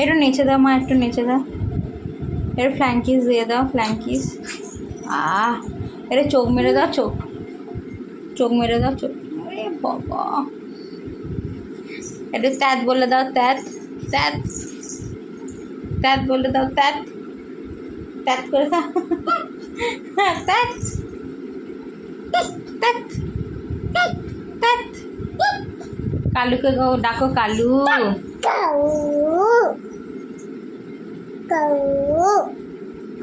একটু নিচে দাও মা, একটু নিচে দাও। একটু ফ্ল্যাঙ্কিস দিয়ে দাও ফ্ল্যাঙ্কিস আহ এটা চোখ মেরে দাও, চোখ। চোখ মেরে দাও, চোখ। আরে বাবা। একটু ত্যাত বলে দাও, ত্যাত ত্যাত। ত্যাত বলে দাও, ত্যাত। ত্যাত করে দাও। ত্যাত। ত্যাত। ত্যাত। কালুকে ডাকো কালু।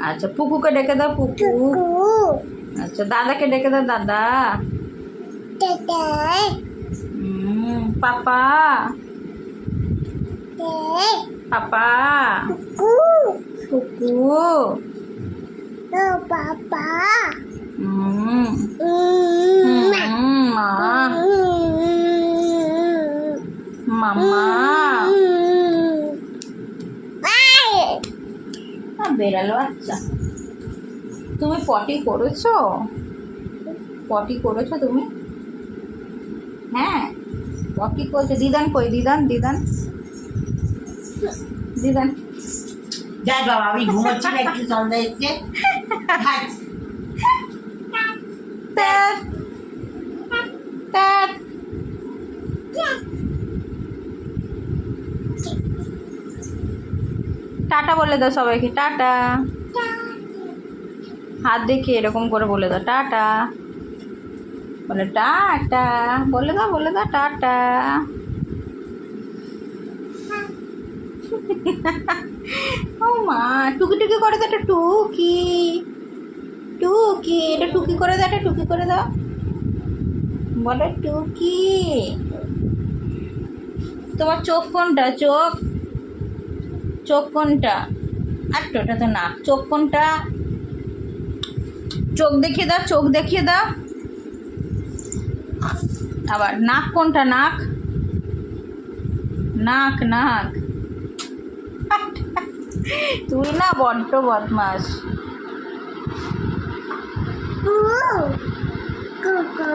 আচ্ছা পুকুকে ডেকে দাও পুকু আচ্ছা দাদাকে ডেকে দাও দাদা হুম, পাপা পাপা পুকু হুম, হুম, বেড়ালো আচ্ছা। তুমি পটি করেছ? পটি করেছ তুমি? হ্যাঁ পটি করেছ। দিদান কই? দিদান দিদান। দিদান। যাই বাবা আমি ঘুমোচ্ছি একটু সন্ধ্যা এসছে হাট। ত্যাত ত্যাত টাটা বলে দাও সবাইকে, টাটা। হাত দেখে এরকম করে বলে দাও, টাটা। বলে টাটা। বলে দাও বলে দাও, টাটা। ও মা, টুকি টুকি করে দাও টুকি। টুকি, এটা টুকি করে দাও, এটা টুকি করে দাও। বলো, টুকি। তোমার চোখ কোনটা? চোখ। চোখ কোনটা? আর ওটা তো নাক চোখ কোনটা? চোখ দেখিয়ে দাও, চোখ দেখিয়ে দাও। আবার নাক কোনটা, নাক? নাক নাক। তুই না বড্ড বদমাস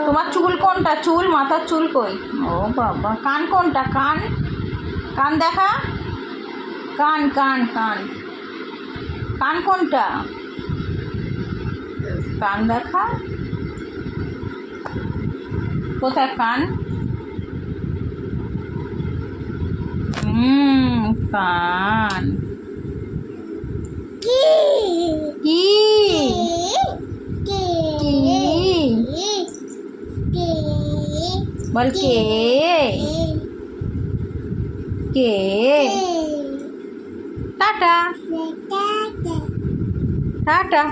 তোমার চুল কোনটা? চুল, মাথার চুল কই? ও বাবা, কান কোনটা? কান? কান দেখা? কান কান কান কান কোনটা কান দেখা কোথায় কান হুম কান কি কি বল কে কে টাটা। টাটা।